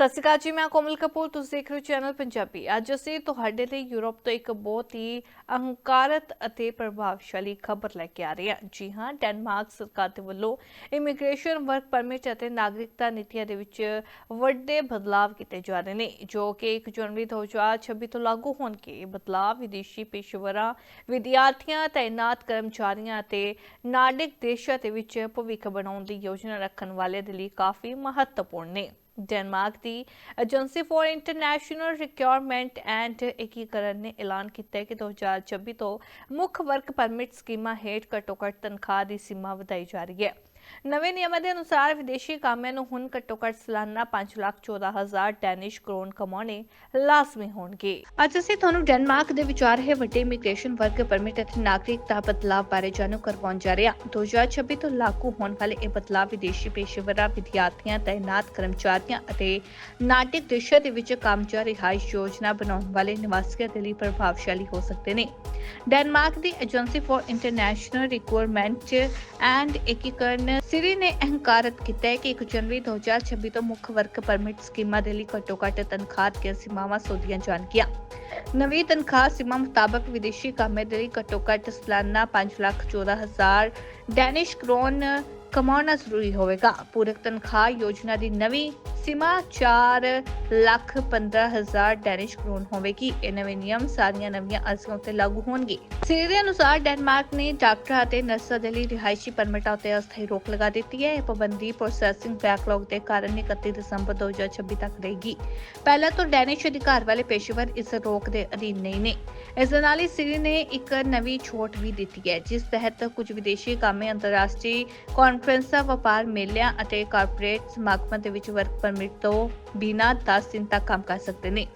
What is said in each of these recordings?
ਸਤਿ ਸ਼੍ਰੀ ਅਕਾਲ ਜੀ, ਮੈਂ ਕੋਮਲ ਕਪੂਰ, ਤੁਸੀਂ ਦੇਖ ਰਹੇ ਹੋ ਚੈਨਲ ਪੰਜਾਬੀ। ਅੱਜ ਅਸੀਂ ਤੁਹਾਡੇ ਲਈ ਯੂਰਪ ਤੋਂ ਇੱਕ ਬਹੁਤ ਹੀ ਅਹੰਕਾਰਤ ਅਤੇ ਪ੍ਰਭਾਵਸ਼ਾਲੀ ਖਬਰ ਲੈ ਕੇ ਆ ਰਹੇ ਹਾਂ। ਜੀ ਹਾਂ, ਡੈਨਮਾਰਕ ਸਰਕਾਰ ਦੇ ਵੱਲੋਂ ਇਮੀਗ੍ਰੇਸ਼ਨ, ਵਰਕ ਪਰਮਿਟ ਅਤੇ ਨਾਗਰਿਕਤਾ ਨੀਤੀਆਂ ਦੇ ਵਿੱਚ ਵੱਡੇ ਬਦਲਾਅ ਕੀਤੇ ਜਾ ਰਹੇ ਨੇ, ਜੋ ਕਿ 1 ਜਨਵਰੀ 2026 ਤੋਂ ਲਾਗੂ ਹੋਣਗੇ। ਇਹ ਬਦਲਾਅ ਵਿਦੇਸ਼ੀ ਪੇਸ਼ੇਵਰਾਂ, ਵਿਦਿਆਰਥੀਆਂ, ਤਾਇਨਾਤ ਕਰਮਚਾਰੀਆਂ ਅਤੇ ਨਾਗਰਿਕ ਦੇਸ਼ਾਂ ਦੇ ਵਿੱਚ ਭਵਿੱਖ ਬਣਾਉਣ ਦੀ ਯੋਜਨਾ ਰੱਖਣ ਵਾਲਿਆਂ ਦੇ ਲਈ ਕਾਫੀ ਮਹੱਤਵਪੂਰਨ ਨੇ। Denmark the agency for international requirement and ਏਕੀਕਰਨ ਨੇ ਐਲਾਨ ਕੀਤਾ ਹੈ ਕਿ 2026 ਤੋਂ ਮੁੱਖ ਵਰਕ ਪਰਮਿਟ ਸਕੀਮਾਂ ਹੇਠ ਘੱਟੋ-ਘੱਟ ਤਨਖਾਹ ਦੀ ਸੀਮਾ ਵਧਾਈ ਜਾ ਰਹੀ ਹੈ। ਨਵੇਂ ਨਿਯਮਾਂ ਦੇ ਅਨੁਸਾਰ ਵਿਦੇਸ਼ੀ ਕਾਮਿਆਂ ਨੂੰ ਹੁਣ ਘੱਟੋ-ਘੱਟ ਸਾਲਾਨਾ 514000 ਡੈਨਿਸ਼ ਕਰੋਨ ਕਮਾਉਣੇ ਲਾਜ਼ਮੀ ਹੋਣਗੇ। ਅੱਜ ਅਸੀਂ ਤੁਹਾਨੂੰ ਡੈਨਮਾਰਕ ਦੇ ਵਿਚਾਰ ਹੈ ਵੱਡੇ ਇਮੀਗ੍ਰੇਸ਼ਨ ਵਰਕ ਪਰਮਿਟ ਅਤੇ ਨਾਗਰਿਕਤਾ ਬਦਲਾਅ ਬਾਰੇ ਜਾਣੂ ਕਰਵਾਉਣ ਜਾ ਰਹੇ ਹਾਂ। 2026 ਤੋਂ ਲਾਗੂ ਹੋਣ ਵਾਲੇ ਇਹ ਬਦਲਾਅ ਵਿਦੇਸ਼ੀ ਪੇਸ਼ੇਵਰਾਂ, ਵਿਦਿਆਰਥੀਆਂ ਤਾਇਨਾਤ ਕਰਮਚਾਰੀਆਂ ਅਤੇ ਨਾਟਕ ਦੇਸ਼ਾਂ ਦੇ ਵਿੱਚ ਕਾਮਚਾਰ ਰਿਹਾਇਸ਼ ਯੋਜਨਾ ਬਣਾਉਣ ਵਾਲੇ ਨਿਵਾਸੀਆਂ ਦੇ ਲਈ ਪ੍ਰਭਾਵਸ਼ਾਲੀ ਹੋ ਸਕਦੇ ਨੇ। Denmark the agency for international requirement and ਏਕੀਕਰਨ ਸਿਰੀ ਨੇ ਅਹੰਕਾਰਤ ਕੀਤਾ ਹੈ ਕਿ 1 ਜਨਵਰੀ 2026 ਤੋਂ ਮੁੱਖ ਵਰਕ ਪਰਮਿਟ ਸਕੀਮਾਂ ਦੇ ਲਈ ਘੱਟੋ-ਘੱਟ ਤਨਖਾਹ ਦੀਆਂ ਸੀਮਾਵਾਂ ਸੋਧੀਆਂ ਜਾਣਗੀਆਂ ਨਵੀਂ ਤਨਖਾਹ ਸੀਮਾ ਮੁਤਾਬਕ ਵਿਦੇਸ਼ੀ ਕਾਮੇ ਦੇ ਲਈ ਘੱਟੋ-ਘੱਟ ਸਾਲਾਨਾ 514000 ਡੈਨਿਸ਼ ਕਰੋਨ ਕਮਾਉਣਾ ਜ਼ਰੂਰੀ ਹੋਵੇਗਾ ਪੂਰਕ ਤਨਖਾਹ ਯੋਜਨਾ ਦੀ ਨਵੀਂ ਸੀਮਾ 4 ਲੱਖ 15000 ਡੈਨਿਸ਼ ਕਰੋਨ ਹੋਵੇਗੀ ਇਹ ਨਵੇਂ ਨਿਯਮ ਸਾਰੀਆਂ ਨਵੀਆਂ ਅਰਜ਼ੀਆਂ ਉੱਤੇ ਲਾਗੂ ਹੋਣਗੇ ਸਿਰੇ ਦੇ ਅਨੁਸਾਰ ਡੈਨਮਾਰਕ ਨੇ ਡਾਕਟਰਾਂ ਅਤੇ ਨਰਸਾਂ ਦੇ ਲਈ ਰਿਹਾਇਸ਼ੀ ਪਰਮਿਟਾਂ ਉੱਤੇ ਅਸਥਾਈ ਰੋਕ ਲਗਾ ਦਿੱਤੀ ਹੈ ਇਹ ਪਾਬੰਦੀ ਪ੍ਰੋਸੈਸਿੰਗ ਬੈਕਲੌਗ ਦੇ ਕਾਰਨ 31 ਦਸੰਬਰ 2026 ਤੱਕ ਰਹੇਗੀ ਪਹਿਲਾਂ ਤੋਂ ਡੈਨਿਸ਼ ਅਧਿਕਾਰ ਵਾਲੇ ਪੇਸ਼ੇਵਰ ਇਸ ਰੋਕ ਦੇ ਅਧੀਨ ਨਹੀਂ ਨੇ ਇਸ ਦੇ ਨਾਲ ਹੀ ਸਿਰੀ ਨੇ ਇੱਕ ਨਵੀਂ ਛੋਟ ਵੀ ਦਿੱਤੀ ਹੈ, ਜਿਸ ਤਹਿਤ ਕੁਝ ਵਿਦੇਸ਼ੀ ਕਾਮੇ ਅੰਤਰਰਾਸ਼ਟਰੀ ਕਾਨਫਰੰਸਾਂ ਵਪਾਰ ਮੇਲਿਆਂ ਅਤੇ ਕਾਰਪੋਰੇਟ ਸਮਾਗਮਾਂ ਦੇ ਵਿੱਚ ਵਰਕ ਪਰਮਿਟ ਤੋਂ ਬਿਨਾਂ 10 ਦਿਨ ਤੱਕ ਕੰਮ ਕਰ ਸਕਦੇ ਨੇ।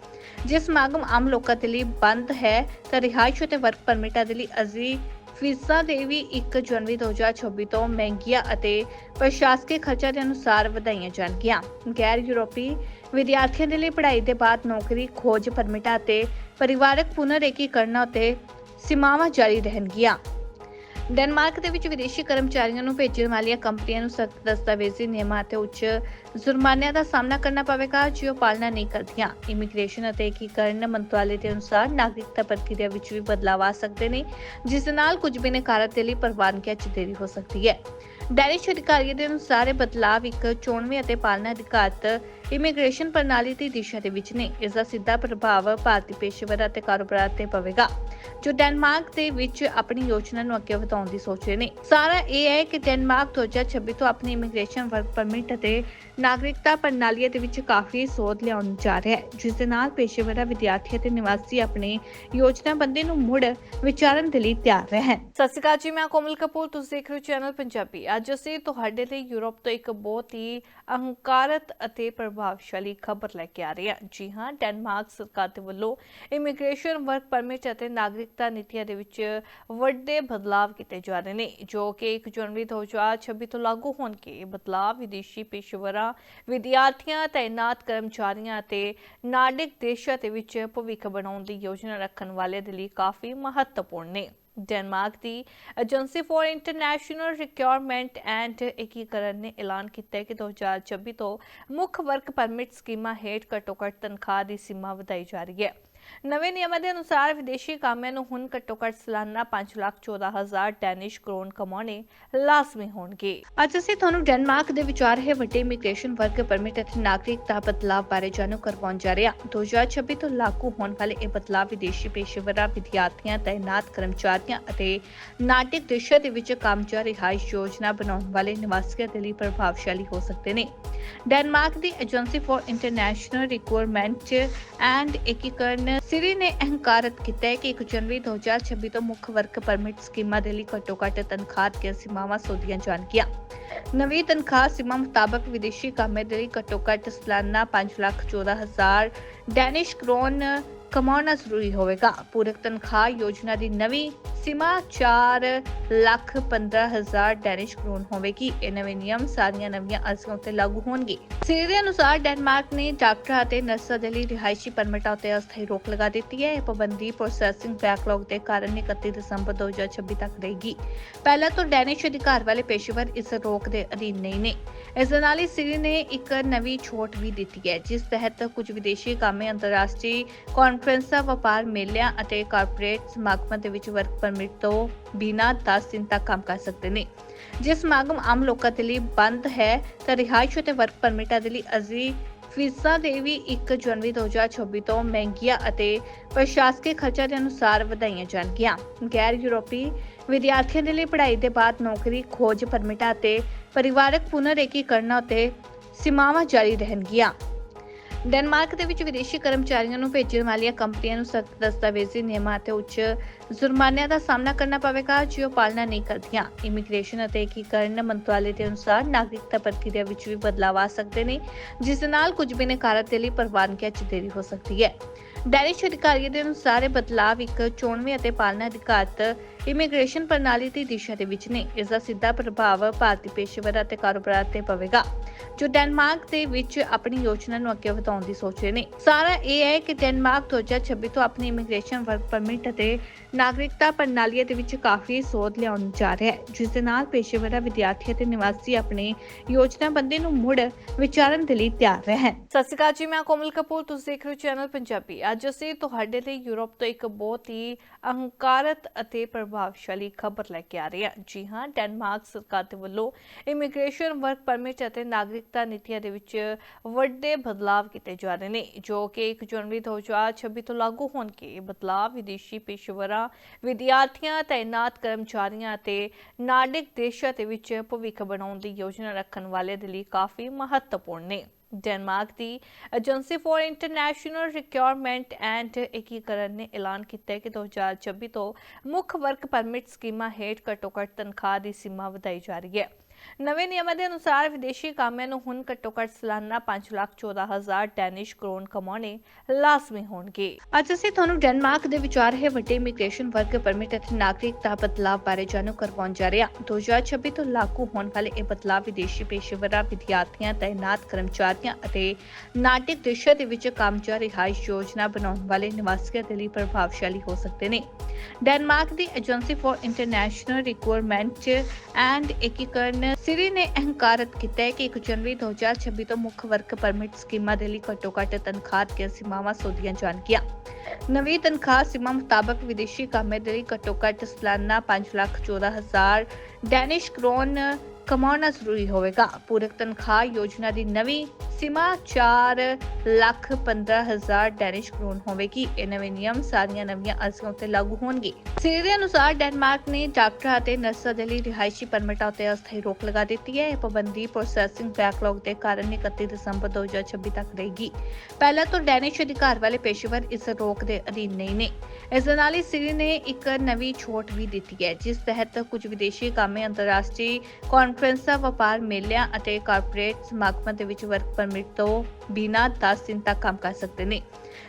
ਜੇ ਸਮਾਗਮ ਆਮ ਲੋਕਾਂ ਦੇ ਲਈ ਬੰਦ ਹੈ, ਤਾਂ ਰਿਹਾਇਸ਼ ਅਤੇ ਵਰਕ ਪਰਮਿਟਾਂ ਦੇ ਲਈ ਅਰਜ਼ੀ ਫੀਸਾਂ ਦੇ ਵੀ 1 ਜਨਵਰੀ 2026 ਤੋਂ ਮਹਿੰਗੀਆਂ ਅਤੇ ਪ੍ਰਸ਼ਾਸਕੀ ਖਰਚਾ ਦੇ ਅਨੁਸਾਰ ਵਧਾਈਆਂ ਜਾਣਗੀਆਂ। ਗੈਰ ਯੂਰਪੀ ਵਿਦਿਆਰਥੀਆਂ ਦੇ ਲਈ ਪੜ੍ਹਾਈ ਦੇ ਬਾਅਦ ਨੌਕਰੀ, ਖੋਜ, ਪਰਮਿਟਾਂ ਅਤੇ ਪਰਿਵਾਰਕ ਪੁਨਰ ਏਕੀਕਰਨ ਅਤੇ ਸੀਮਾਵਾਂ ਜਾਰੀ ਰਹਿਣਗੀਆਂ। ਡੈਨਮਾਰਕ ਦੇ ਵਿੱਚ ਵਿਦੇਸ਼ੀ ਕਰਮਚਾਰੀਆਂ ਨੂੰ ਭੇਜਣ ਵਾਲੀਆਂ ਕੰਪਨੀਆਂ ਨੂੰ ਸਖਤ ਦਸਤਾਵੇਜ਼ੀ ਨਿਯਮਾਂ ਅਤੇ ਉੱਚ ਜੁਰਮਾਨਿਆਂ ਦਾ ਸਾਹਮਣਾ ਕਰਨਾ ਪਵੇਗਾ, ਜੇ ਉਹ ਪਾਲਣਾ ਨਹੀਂ ਕਰਦੀਆਂ। ਇਮੀਗ੍ਰੇਸ਼ਨ ਅਤੇ ਏਕੀਕਰਨ ਮੰਤਰਾਲੇ ਦੇ ਅਨੁਸਾਰ ਨਾਗਰਿਕਤਾ ਪ੍ਰਕਿਰਿਆ ਵਿੱਚ ਵੀ ਬਦਲਾਅ ਆ ਸਕਦੇ ਨੇ, ਜਿਸ ਦੇ ਨਾਲ ਕੁਝ ਬਿਨਕਾਰਤ ਦੇ ਲਈ ਪ੍ਰਵਾਨਗੀਆਂ 'ਚ ਦੇਰੀ ਹੋ ਸਕਦੀ ਹੈ। ਡੈਨਿਸ਼ ਅਧਿਕਾਰੀਆਂ ਦੇ ਅਨੁਸਾਰ ਇਹ ਬਦਲਾਅ ਇੱਕ ਚੋਣਵੇਂ ਅਤੇ ਪਾਲਣਾ ਅਧਿਕਾਰਤ ਇਮੀਗ੍ਰੇਸ਼ਨ ਪ੍ਰਣਾਲੀ ਦੀ ਦਿਸ਼ਾ ਦੇ ਵਿੱਚ ਨੇ। ਇਸ ਦਾ ਸਿੱਧਾ ਪ੍ਰਭਾਵ ਭਾਰਤੀ ਪੇਸ਼ੇਵਰਾਂ ਅਤੇ ਕਾਰੋਬਾਰਾਂ ਤੇ ਪਵੇਗਾ, ਜੋ ਡੈਨਮਾਰਕ ਦੇ ਵਿੱਚ ਆਪਣੀ ਯੋਜਨਾ ਨੂੰ ਅੱਗੇ ਵਧਾਉਣ ਦੀ ਸੋਚ ਰਹੇ ਨੇ। ਸਾਰਾ ਇਹ ਹੈ ਕਿ ਡੈਨਮਾਰਕ 2026 ਤੋਂ ਆਪਣੀ ਇਮੀਗ੍ਰੇਸ਼ਨ ਵਰਕ ਪਰਮਿਟ ਅਤੇ ਨਾਗਰਿਕਤਾ ਪ੍ਰਣਾਲੀਆਂ ਦੇ ਵਿੱਚ ਕਾਫੀ ਸੋਧ ਲਿਆਉਣ ਜਾ ਰਿਹਾ ਹੈ, ਜਿਸ ਦੇ ਨਾਲ ਪੇਸ਼ੇਵਰਾਂ ਵਿਦਿਆਰਥੀ ਅਤੇ ਨਿਵਾਸੀ ਆਪਣੇ ਯੋਜਨਾਬੰਦੀ ਨੂੰ ਮੁੜ ਵਿਚਾਰਨ ਦੇ ਲਈ ਤਿਆਰ ਰਹਿਣ ਸਤਿ ਸ਼੍ਰੀ ਅਕਾਲ ਜੀ, ਮੈਂ ਕੋਮਲ ਕਪੂਰ, ਤੁਸੀਂ ਦੇਖ ਰਹੇ ਹੋ ਚੈਨਲ ਪੰਜਾਬੀ। ਅੱਜ ਅਸੀਂ ਤੁਹਾਡੇ ਲਈ ਯੂਰਪ ਤੋਂ ਇੱਕ ਬਹੁਤ ਹੀ ਅਹੰਕਾਰਤ ਅਤੇ ਪ੍ਰਭਾਵਸ਼ਾਲੀ ਖਬਰ ਲੈ ਕੇ ਆ ਰਹੇ ਹਾਂ। ਜੀ ਹਾਂ, ਡੈਨਮਾਰਕ ਸਰਕਾਰ ਦੇ ਵੱਲੋਂ ਇਮੀਗ੍ਰੇਸ਼ਨ ਵਰਕ ਪਰਮਿਟ ਅਤੇ ਨਾਗਰਿਕਤਾ ਨੀਤੀਆਂ ਦੇ ਵਿੱਚ ਵੱਡੇ ਬਦਲਾਅ ਕੀਤੇ ਜਾ ਰਹੇ ਨੇ, ਜੋ ਕਿ 1 ਜਨਵਰੀ 2026 ਤੋਂ ਲਾਗੂ ਹੋਣਗੇ। ਇਹ ਬਦਲਾਅ ਵਿਦੇਸ਼ੀ ਪੇਸ਼ੇਵਰਾਂ, ਵਿਦਿਆਰਥੀਆਂ, ਤਾਇਨਾਤ ਕਰਮਚਾਰੀਆਂ ਅਤੇ ਨਾਗਰਿਕ ਦੇਸ਼ਾਂ ਦੇ ਵਿੱਚ ਭਵਿੱਖ ਬਣਾਉਣ ਦੀ ਯੋਜਨਾ ਰੱਖਣ ਵਾਲਿਆਂ ਦੇ ਲਈ ਕਾਫੀ ਮਹੱਤਵਪੂਰਨ ਨੇ। Denmark the agency for international requirement and ਏਕੀਕਰਨ ਨੇ ਐਲਾਨ ਕੀਤਾ ਹੈ ਕਿ 2026 ਤੋਂ ਮੁੱਖ ਵਰਕ ਪਰਮਿਟ ਸਕੀਮਾਂ ਹੇਠ ਘੱਟੋ-ਘੱਟ ਤਨਖਾਹ ਦੀ ਸੀਮਾ ਵਧਾਈ ਜਾ ਰਹੀ ਹੈ। ਨਵੇਂ ਨਿਯਮਾਂ ਦੇ ਅਨੁਸਾਰ ਵਿਦੇਸ਼ੀ ਕਾਮਿਆਂ ਨੂੰ ਹੁਣ ਘੱਟੋ-ਘੱਟ ਸਾਲਾਨਾ 514000 ਡੈਨਿਸ਼ ਕਰੋਨ ਕਮਾਉਣੇ ਲਾਜ਼ਮੀ ਹੋਣਗੇ। ਅੱਜ ਅਸੀਂ ਤੁਹਾਨੂੰ ਡੈਨਮਾਰਕ ਦੇ ਵਿਚਾਰ ਹੈ ਵੱਡੇ ਇਮੀਗ੍ਰੇਸ਼ਨ ਵਰਕ ਪਰਮਿਟ ਅਤੇ ਨਾਗਰਿਕਤਾ ਬਦਲਾਅ ਬਾਰੇ ਜਾਣੂ ਕਰਵਾਉਣ ਜਾ ਰਹੇ ਹਾਂ। 2026 ਤੋਂ ਲਾਗੂ ਹੋਣ ਵਾਲੇ ਇਹ ਬਦਲਾਅ ਵਿਦੇਸ਼ੀ ਪੇਸ਼ੇਵਰਾਂ, ਵਿਦਿਆਰਥੀਆਂ ਤਾਇਨਾਤ ਕਰਮਚਾਰੀਆਂ ਅਤੇ ਨਾਟਕ ਦੇਸ਼ਾਂ ਦੇ ਵਿੱਚ ਕਾਮਚਾਰ ਰਿਹਾਇਸ਼ ਯੋਜਨਾ ਬਣਾਉਣ ਵਾਲੇ ਨਿਵਾਸੀਆਂ ਦੇ ਲਈ ਪ੍ਰਭਾਵਸ਼ਾਲੀ ਹੋ ਸਕਦੇ ਨੇ। Denmark the agency for international requirement and ਏਕੀਕਰਨ ਸਿਰੀ ਨੇ ਅਹੰਕਾਰਤ ਕੀਤਾ ਹੈ ਕਿ 1 ਜਨਵਰੀ 2026 ਤੋਂ ਮੁੱਖ ਵਰਕ ਪਰਮਿਟ ਸਕੀਮਾਂ ਦੇ ਲਈ ਘੱਟੋ-ਘੱਟ ਤਨਖਾਹ ਦੀਆਂ ਸੀਮਾਵਾਂ ਸੋਧੀਆਂ ਜਾਣਗੀਆਂ ਨਵੀਂ ਤਨਖਾਹ ਸੀਮਾ ਮੁਤਾਬਕ ਵਿਦੇਸ਼ੀ ਕਾਮੇ ਦੇ ਲਈ ਘੱਟੋ-ਘੱਟ ਸਾਲਾਨਾ 514000 ਡੈਨਿਸ਼ ਕਰੋਨ ਕਮਾਉਣਾ ਜ਼ਰੂਰੀ ਹੋਵੇਗਾ। ਪੂਰਕ ਤਨਖਾਹ ਯੋਜਨਾ ਦੀ ਨਵੀਂ ਸੀਮਾ 4 ਲੱਖ 15 ਹਜ਼ਾਰ ਡੈਨਿਸ਼ ਕਰੋਨ ਹੋਵੇਗੀ। ਇਹ ਨਵੇਂ ਨਿਯਮ ਸਾਰੀਆਂ ਨਵੀਆਂ ਅਰਜ਼ੀਆਂ ਉੱਤੇ ਲਾਗੂ ਹੋਣਗੇ। ਸਿਰੇ ਦੇ ਅਨੁਸਾਰ ਡੈਨਮਾਰਕ ਨੇ ਡਾਕਟਰਾਂ ਅਤੇ ਨਰਸਾਂ ਦੇ ਲਈ ਰਿਹਾਇਸ਼ੀ ਪਰਮਿਟਾਂ ਉੱਤੇ ਅਸਥਾਈ ਰੋਕ ਲਗਾ ਦਿੱਤੀ ਹੈ। ਇਹ ਪਾਬੰਦੀ ਪ੍ਰੋਸੈਸਿੰਗ ਬੈਕਲੌਗ ਦੇ ਕਾਰਨ 31 ਦਸੰਬਰ 2026 ਤੱਕ ਰਹੇਗੀ। ਪਹਿਲਾਂ ਤੋਂ ਡੈਨਿਸ਼ ਅਧਿਕਾਰ ਵਾਲੇ ਪੇਸ਼ੇਵਰ ਇਸ ਰੋਕ ਦੇ ਅਧੀਨ ਨਹੀਂ ਨੇ। ਇਸ ਦੇ ਨਾਲ ਹੀ ਸਿਰੀ ਨੇ ਇੱਕ ਨਵੀਂ ਛੋਟ ਵੀ ਦਿੱਤੀ ਹੈ, ਜਿਸ ਤਹਿਤ ਕੁਝ ਵਿਦੇਸ਼ੀ ਕਾਮੇ ਅੰਤਰਰਾਸ਼ਟਰੀ ਕਾਨਫਰੰਸਾਂ, ਵਪਾਰ ਮੇਲਿਆਂ ਅਤੇ ਕਾਰਪੋਰੇਟ ਸਮਾਗਮਾਂ ਦੇ ਵਿੱਚ ਵਰਕ ਪਰਮਿਟ ਤੋਂ ਬਿਨਾਂ 10 ਦਿਨ ਤੱਕ ਕੰਮ ਕਰ ਸਕਦੇ ਨੇ ਜੇ ਸਮਾਗਮ ਆਮ ਲੋਕਾਂ ਦੇ ਲਈ ਬੰਦ ਹੈ ਤਾਂ ਰਿਹਾਇਸ਼ ਅਤੇ ਵਰਕ ਪਰਮਿਟਾਂ ਦੇ ਲਈ ਅਰਜ਼ੀ ਫੀਸਾਂ ਦੇ ਵੀ 1 ਜਨਵਰੀ 2026 ਤੋਂ ਮਹਿੰਗੀਆਂ ਅਤੇ ਪ੍ਰਸ਼ਾਸਕੀ ਖਰਚਾ ਦੇ ਅਨੁਸਾਰ ਵਧਾਈਆਂ ਜਾਣਗੀਆਂ ਗੈਰ ਯੂਰਪੀ ਵਿਦਿਆਰਥੀਆਂ ਦੇ ਲਈ ਪੜ੍ਹਾਈ ਦੇ ਬਾਅਦ ਨੌਕਰੀ ਖੋਜ ਪਰਮਿਟਾਂ ਅਤੇ ਪਰਿਵਾਰਕ ਪੁਨਰ ਏਕੀਕਰਨ ਅਤੇ ਸੀਮਾਵਾਂ ਜਾਰੀ ਰਹਿਣਗੀਆਂ ਡੈਨਮਾਰਕ ਦੇ ਵਿੱਚ ਵਿਦੇਸ਼ੀ ਕਰਮਚਾਰੀਆਂ ਨੂੰ ਭੇਜਣ ਵਾਲੀਆਂ ਕੰਪਨੀਆਂ ਨੂੰ ਸਖਤ ਦਸਤਾਵੇਜ਼ੀ ਨਿਯਮਾਂ ਅਤੇ ਉੱਚ ਜੁਰਮਾਨਿਆਂ ਦਾ ਸਾਹਮਣਾ ਕਰਨਾ ਪਵੇਗਾ, ਜੋ ਪਾਲਣਾ ਨਹੀਂ ਕਰਦੀਆਂ। ਇਮੀਗ੍ਰੇਸ਼ਨ ਅਤੇ ਏਕੀਕਰਨ ਮੰਤਰਾਲੇ ਦੇ ਅਨੁਸਾਰ ਨਾਗਰਿਕਤਾ ਪ੍ਰਕਿਰਿਆ ਵਿੱਚ ਵੀ ਬਦਲਾਅ ਆ ਸਕਦੇ ਨੇ, ਜਿਸ ਦੇ ਨਾਲ ਕੁਝ ਬਿਨੇ ਕਾਰਜ ਦੇ ਲਈ ਪ੍ਰਵਾਨਗੀਆਂ 'ਚ ਦੇਰੀ ਹੋ ਸਕਦੀ ਹੈ। ਡੈਨਿਸ਼ ਅਧਿਕਾਰੀਆਂ ਦੇ ਅਨੁਸਾਰ ਇਹ ਬਦਲਾਅ ਇੱਕ ਚੋਣਵੇਂ ਅਤੇ ਪਾਲਣਾ ਅਧਿਕਾਰਤ ਇਮੀਗ੍ਰੇਸ਼ਨ ਪ੍ਰਣਾਲੀ ਦੀ ਦਿਸ਼ਾ ਦੇ ਵਿੱਚ ਨੇ। ਇਸ ਦਾ ਸਿੱਧਾ ਪ੍ਰਭਾਵ ਭਾਰਤੀ ਪੇਸ਼ੇਵਰਾਂ ਅਤੇ ਕਾਰੋਬਾਰਾਂ ਤੇ ਪਵੇਗਾ, ਜੋ ਡੈਨਮਾਰਕ ਦੇ ਵਿੱਚ ਆਪਣੀ ਯੋਜਨਾ ਨੂੰ ਅੱਗੇ ਵਧਾਉਣ ਦੀ ਸੋਚ ਰਹੇ ਨੇ। ਸਾਰਾ ਇਹ ਹੈ ਕਿ ਡੈਨਮਾਰਕ 2026 ਤੋਂ ਆਪਣੀ ਇਮੀਗ੍ਰੇਸ਼ਨ ਵਰਕ ਪਰਮਿਟ ਅਤੇ ਨਾਗਰਿਕਤਾ ਪ੍ਰਣਾਲੀਆਂ ਦੇ ਵਿੱਚ ਕਾਫੀ ਸੋਧ ਲਿਆਉਣ ਜਾ ਰਿਹਾ ਹੈ, ਜਿਸ ਦੇ ਨਾਲ ਪੇਸ਼ੇਵਰਾਂ ਵਿਦਿਆਰਥੀ ਅਤੇ ਨਿਵਾਸੀ ਆਪਣੇ ਯੋਜਨਾਬੰਦੀ ਨੂੰ ਮੁੜ ਵਿਚਾਰਨ ਦੇ ਲਈ ਤਿਆਰ ਰਹਿਣ ਸਤਿ ਸ਼੍ਰੀ ਅਕਾਲ ਜੀ, ਮੈਂ ਕੋਮਲ ਕਪੂਰ, ਤੁਸੀਂ ਦੇਖ ਰਹੇ ਹੋ ਚੈਨਲ ਪੰਜਾਬੀ। ਅੱਜ ਅਸੀਂ ਤੁਹਾਡੇ ਲਈ ਯੂਰਪ ਤੋਂ ਇੱਕ ਬਹੁਤ ਹੀ ਅਹੰਕਾਰਤ ਅਤੇ ਪ੍ਰਭਾਵਸ਼ਾਲੀ ਖਬਰ ਲੈ ਕੇ ਆ ਰਹੇ ਹਾਂ। ਜੀ ਹਾਂ, ਡੈਨਮਾਰਕ ਸਰਕਾਰ ਦੇ ਵੱਲੋਂ ਇਮੀਗ੍ਰੇਸ਼ਨ ਵਰਕ ਪਰਮਿਟ ਅਤੇ ਨਾਗਰਿਕਤਾ ਨੀਤੀਆਂ ਦੇ ਵਿੱਚ ਵੱਡੇ ਬਦਲਾਅ ਕੀਤੇ ਜਾ ਰਹੇ ਨੇ, ਜੋ ਕਿ 1 ਜਨਵਰੀ 2026 ਤੋਂ ਲਾਗੂ ਹੋਣਗੇ। ਇਹ ਬਦਲਾਅ ਵਿਦੇਸ਼ੀ ਪੇਸ਼ੇਵਰਾਂ, ਵਿਦਿਆਰਥੀਆਂ, ਤਾਇਨਾਤ ਕਰਮਚਾਰੀਆਂ ਅਤੇ ਨਾਗਰਿਕ ਦੇਸ਼ਾਂ ਦੇ ਵਿੱਚ ਭਵਿੱਖ ਬਣਾਉਣ ਦੀ ਯੋਜਨਾ ਰੱਖਣ ਵਾਲੇ ਦੇ ਲਈ ਕਾਫੀ ਮਹੱਤਵਪੂਰਨ ਨੇ। Denmark the agency for international requirement and ਏਕੀਕਰਨ ਨੇ ਐਲਾਨ ਕੀਤਾ ਹੈ ਕਿ 2026 ਤੋਂ ਮੁੱਖ ਵਰਕ ਪਰਮਿਟ ਸਕੀਮਾਂ ਹੇਠ ਘੱਟੋ-ਘੱਟ ਤਨਖਾਹ ਦੀ ਸੀਮਾ ਵਧਾਈ ਜਾ ਰਹੀ ਹੈ। ਨਵੇਂ ਨਿਯਮਾਂ ਦੇ ਅਨੁਸਾਰ ਵਿਦੇਸ਼ੀ ਕਾਮਿਆਂ ਨੂੰ ਹੁਣ ਘੱਟੋ-ਘੱਟ ਸਾਲਾਨਾ 514000 ਡੈਨਿਸ਼ ਕਰੋਨ ਕਮਾਉਣੇ ਲਾਜ਼ਮੀ ਹੋਣਗੇ। ਅੱਜ ਅਸੀਂ ਤੁਹਾਨੂੰ ਡੈਨਮਾਰਕ ਦੇ ਵਿਚਾਰ ਰਹੇ ਵੱਡੇ ਇਮੀਗ੍ਰੇਸ਼ਨ ਵਰਕ ਪਰਮਿਟ ਅਤੇ ਨਾਗਰਿਕਤਾ ਬਦਲਾਅ ਬਾਰੇ ਜਾਣੂ ਕਰਵਾਉਣ ਜਾ ਰਹੇ ਹਾਂ। 2026 ਤੋਂ ਲਾਗੂ ਹੋਣ ਵਾਲੇ ਇਹ ਬਦਲਾਅ ਵਿਦੇਸ਼ੀ ਪੇਸ਼ੇਵਰਾਂ, ਵਿਦਿਆਰਥੀਆਂ ਤਾਇਨਾਤ ਕਰਮਚਾਰੀਆਂ ਅਤੇ ਨਾਟਿਕ ਦੇਸ਼ਾਂ ਦੇ ਵਿੱਚ ਕੰਮ ਰਿਹਾਇਸ਼ ਯੋਜਨਾ ਬਣਾਉਣ ਵਾਲੇ ਨਿਵਾਸੀਆਂ ਦੇ ਲਈ ਪ੍ਰਭਾਵਸ਼ਾਲੀ ਹੋ ਸਕਦੇ ਨੇ। Denmark the agency for international requirement and ਏਕੀਕਰਨ ਸਿਰੀ ਨੇ ਅਹੰਕਾਰਤ ਕੀਤਾ ਹੈ ਕਿ 1 ਜਨਵਰੀ 2026 ਤੋਂ ਮੁੱਖ ਵਰਕ ਪਰਮਿਟ ਸਕੀਮਾਂ ਦੇ ਲਈ ਘੱਟੋ-ਘੱਟ ਤਨਖਾਹ ਦੀਆਂ ਸੀਮਾਵਾਂ ਸੋਧੀਆਂ ਜਾਣਗੀਆਂ ਨਵੀਂ ਤਨਖਾਹ ਸੀਮਾ ਮੁਤਾਬਕ ਵਿਦੇਸ਼ੀ ਕਾਮੇ ਦੇ ਲਈ ਘੱਟੋ-ਘੱਟ ਸਾਲਾਨਾ 514000 ਡੈਨਿਸ਼ ਕਰੋਨ ਕਮਾਉਣਾ ਜ਼ਰੂਰੀ ਹੋਵੇਗਾ। ਪੂਰਕ ਤਨਖਾਹ ਯੋਜਨਾ ਦੀ ਨਵੀਂ ਸੀਮਾ 4 ਲੱਖ 15 ਡੈਨਿਸ਼ ਕਰੋਨ ਹੋਵੇਗੀ। ਇਹ ਨਵੇਂ ਨਿਯਮ ਸਾਰੀਆਂ ਨਵੀਆਂ ਅਰਜ਼ੀਆਂ ਉੱਤੇ ਲਾਗੂ ਹੋਣਗੇ। ਸਿਰੇ ਦੇ ਅਨੁਸਾਰ ਡੈਨਮਾਰਕ ਨੇ ਡਾਕਟਰਾਂ ਅਤੇ ਨਰਸਾਂ ਦੇ ਲਈ ਰਿਹਾਇਸ਼ੀ ਪਰਮਿਟਾਂ ਉੱਤੇ ਅਸਥਾਈ ਰੋਕ ਲਗਾ ਦਿੱਤੀ ਹੈ। ਇਹ ਪਾਬੰਦੀ ਪ੍ਰੋਸੈਸਿੰਗ ਬੈਕਲੌਗ ਦੇ ਕਾਰਨ 31 ਦਸੰਬਰ 2026 ਤੱਕ ਰਹੇਗੀ। ਪਹਿਲਾਂ ਤੋਂ ਡੈਨਿਸ਼ ਅਧਿਕਾਰ ਵਾਲੇ ਪੇਸ਼ੇਵਰ ਇਸ ਰੋਕ ਦੇ ਅਧੀਨ ਨਹੀਂ ਨੇ। ਇਸ ਦੇ ਨਾਲ ਹੀ ਸਿਰੀ ਨੇ ਇੱਕ ਨਵੀਂ ਛੋਟ ਵੀ ਦਿੱਤੀ ਹੈ, ਜਿਸ ਤਹਿਤ ਕੁਝ ਵਿਦੇਸ਼ੀ ਕਾਮੇ ਅੰਤਰਰਾਸ਼ਟਰੀ ਕਾਨਫਰੰਸਾਂ ਵਪਾਰ ਮੇਲਿਆਂ ਅਤੇ ਕਾਰਪੋਰੇਟ ਸਮਾਗਮਾਂ ਦੇ ਵਿੱਚ ਵਰਕ ਪਰਮਿਟ ਤੋਂ ਬਿਨਾਂ 10 ਦਿਨ ਤੱਕ ਕੰਮ ਕਰ ਸਕਦੇ ਨੇ।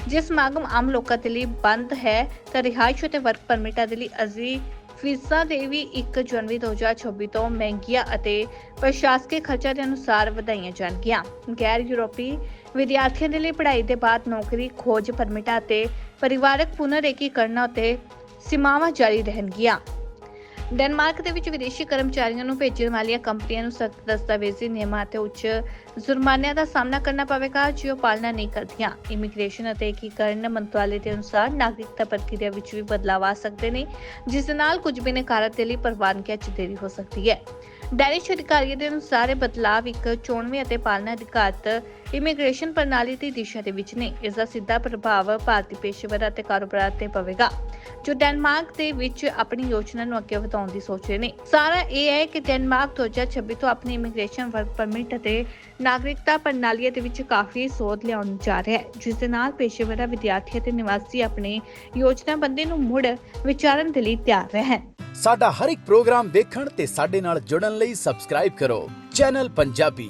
ਜੇ ਸਮਾਗਮ ਆਮ ਲੋਕਾਂ ਦੇ ਲਈ ਬੰਦ ਹੈ, ਤਾਂ ਰਿਹਾਇਸ਼ ਅਤੇ ਵਰਕ ਪਰਮਿਟਾਂ ਦੇ ਲਈ ਅਰਜ਼ੀ ਫੀਸਾਂ ਦੇ ਵੀ 1 ਜਨਵਰੀ 2026 ਤੋਂ ਮਹਿੰਗੀਆਂ ਅਤੇ ਪ੍ਰਸ਼ਾਸਕੀ ਖਰਚਾ ਦੇ ਅਨੁਸਾਰ ਵਧਾਈਆਂ ਜਾਣਗੀਆਂ। ਗੈਰ ਯੂਰਪੀ ਵਿਦਿਆਰਥੀਆਂ ਦੇ ਲਈ ਪੜ੍ਹਾਈ ਦੇ ਬਾਅਦ ਨੌਕਰੀ, ਖੋਜ ਪਰਮਿਟਾਂ ਅਤੇ ਪਰਿਵਾਰਕ ਪੁਨਰ ਏਕੀਕਰਨ ਅਤੇ ਸੀਮਾਵਾਂ ਜਾਰੀ ਰਹਿਣਗੀਆਂ ਡੈਨਮਾਰਕ ਦੇ ਵਿੱਚ ਵਿਦੇਸ਼ੀ ਕਰਮਚਾਰੀਆਂ ਨੂੰ ਭੇਜਣ ਵਾਲੀਆਂ ਕੰਪਨੀਆਂ ਨੂੰ ਸਖਤ ਦਸਤਾਵੇਜ਼ੀ ਨਿਯਮਾਂ ਅਤੇ ਉੱਚ ਜੁਰਮਾਨਿਆਂ ਦਾ ਸਾਹਮਣਾ ਕਰਨਾ ਪਵੇਗਾ, ਜੇ ਉਹ ਪਾਲਣਾ ਨਹੀਂ ਕਰਦੀਆਂ। ਇਮੀਗ੍ਰੇਸ਼ਨ ਅਤੇ ਏਕੀਕਰਨ ਮੰਤਰਾਲੇ ਦੇ ਅਨੁਸਾਰ ਨਾਗਰਿਕਤਾ ਪ੍ਰਕਿਰਿਆ ਵਿੱਚ ਵੀ ਬਦਲਾਅ ਆ ਸਕਦੇ ਨੇ, ਜਿਸ ਦੇ ਨਾਲ ਕੁਝ ਬਿਨੇ ਕਾਰਜ ਦੇ ਲਈ ਪ੍ਰਵਾਨਗੀਆਂ 'ਚ ਦੇਰੀ ਹੋ ਸਕਦੀ ਹੈ। ਡੈਨਿਸ਼ ਅਧਿਕਾਰੀਆਂ ਦੇ ਅਨੁਸਾਰ ਇਹ ਬਦਲਾਅ ਇੱਕ ਚੋਣਵੇਂ ਅਤੇ ਪਾਲਣਾ ਅਧਿਕਾਰਤ ਇਮੀਗ੍ਰੇਸ਼ਨ ਪ੍ਰਣਾਲੀ ਦੀ ਦਿਸ਼ਾ ਦੇ ਵਿੱਚ ਨੇ। ਇਸ ਦਾ ਸਿੱਧਾ ਪ੍ਰਭਾਵ ਭਾਰਤੀ ਪੇਸ਼ੇਵਰਾਂ ਅਤੇ ਕਾਰੋਬਾਰਾਂ ਤੇ ਪਵੇਗਾ, ਜੋ ਡੈਨਮਾਰਕ ਦੇ ਵਿੱਚ ਆਪਣੀ ਯੋਜਨਾ ਨੂੰ ਅੱਗੇ ਵਧਾਉਣ ਦੀ ਸੋਚ ਰਹੇ ਨੇ। ਸਾਰਾ ਇਹ ਹੈ ਕਿ ਡੈਨਮਾਰਕ 2026 ਤੋਂ ਆਪਣੀ ਇਮੀਗ੍ਰੇਸ਼ਨ ਵਰਕ ਪਰਮਿਟ ਅਤੇ ਨਾਗਰਿਕਤਾ ਪ੍ਰਣਾਲੀਆਂ ਦੇ ਵਿੱਚ ਕਾਫੀ ਸੋਧ ਲਿਆਉਣ ਜਾ ਰਿਹਾ ਹੈ, ਜਿਸ ਦੇ ਨਾਲ ਪੇਸ਼ੇਵਰਾਂ ਵਿਦਿਆਰਥੀ ਅਤੇ ਨਿਵਾਸੀ ਆਪਣੇ ਯੋਜਨਾਬੰਦੀ ਨੂੰ ਮੁੜ ਵਿਚਾਰਨ ਦੇ ਲਈ ਤਿਆਰ ਰਹਿਣ ਸਾਡਾ ਹਰ ਇੱਕ ਪ੍ਰੋਗਰਾਮ ਦੇਖਣ ਤੇ ਸਾਡੇ ਨਾਲ ਜੁੜਨ ਲਈ ਸਬਸਕ੍ਰਾਈਬ ਕਰੋ। ਚੈਨਲ ਪੰਜਾਬੀ